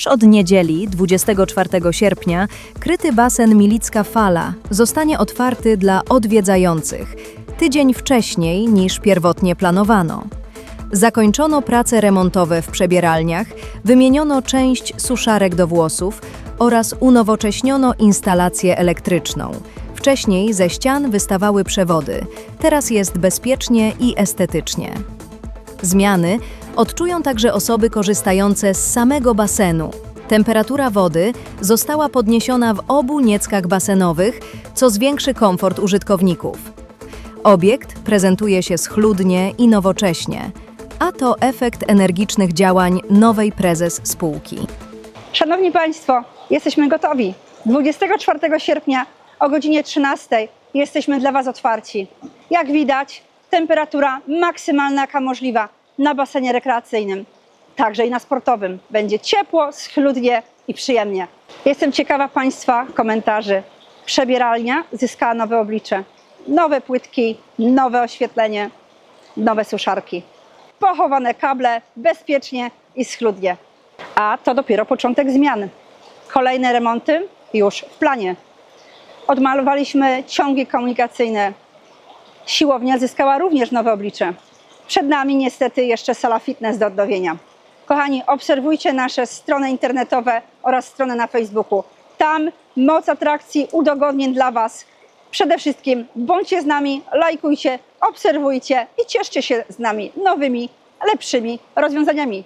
Już od niedzieli, 24 sierpnia, kryty basen Milicka Fala zostanie otwarty dla odwiedzających, tydzień wcześniej niż pierwotnie planowano. Zakończono prace remontowe w przebieralniach, wymieniono część suszarek do włosów oraz unowocześniono instalację elektryczną. Wcześniej ze ścian wystawały przewody, teraz jest bezpiecznie i estetycznie. Zmiany odczują także osoby korzystające z samego basenu. Temperatura wody została podniesiona w obu nieckach basenowych, co zwiększy komfort użytkowników. Obiekt prezentuje się schludnie i nowocześnie, a to efekt energicznych działań nowej prezes spółki. Szanowni Państwo, jesteśmy gotowi. 24 sierpnia o godzinie 13 jesteśmy dla Was otwarci. Jak widać, temperatura maksymalna jaka możliwa na basenie rekreacyjnym, także i na sportowym. Będzie ciepło, schludnie i przyjemnie. Jestem ciekawa Państwa komentarzy. Przebieralnia zyskała nowe oblicze, nowe płytki, nowe oświetlenie, nowe suszarki. Pochowane kable bezpiecznie i schludnie. A to dopiero początek zmian. Kolejne remonty już w planie. Odmalowaliśmy ciągi komunikacyjne. Siłownia zyskała również nowe oblicze. Przed nami niestety jeszcze sala fitness do odnowienia. Kochani, obserwujcie nasze strony internetowe oraz stronę na Facebooku. Tam moc atrakcji, udogodnień dla Was. Przede wszystkim bądźcie z nami, lajkujcie, obserwujcie i cieszcie się z nami nowymi, lepszymi rozwiązaniami.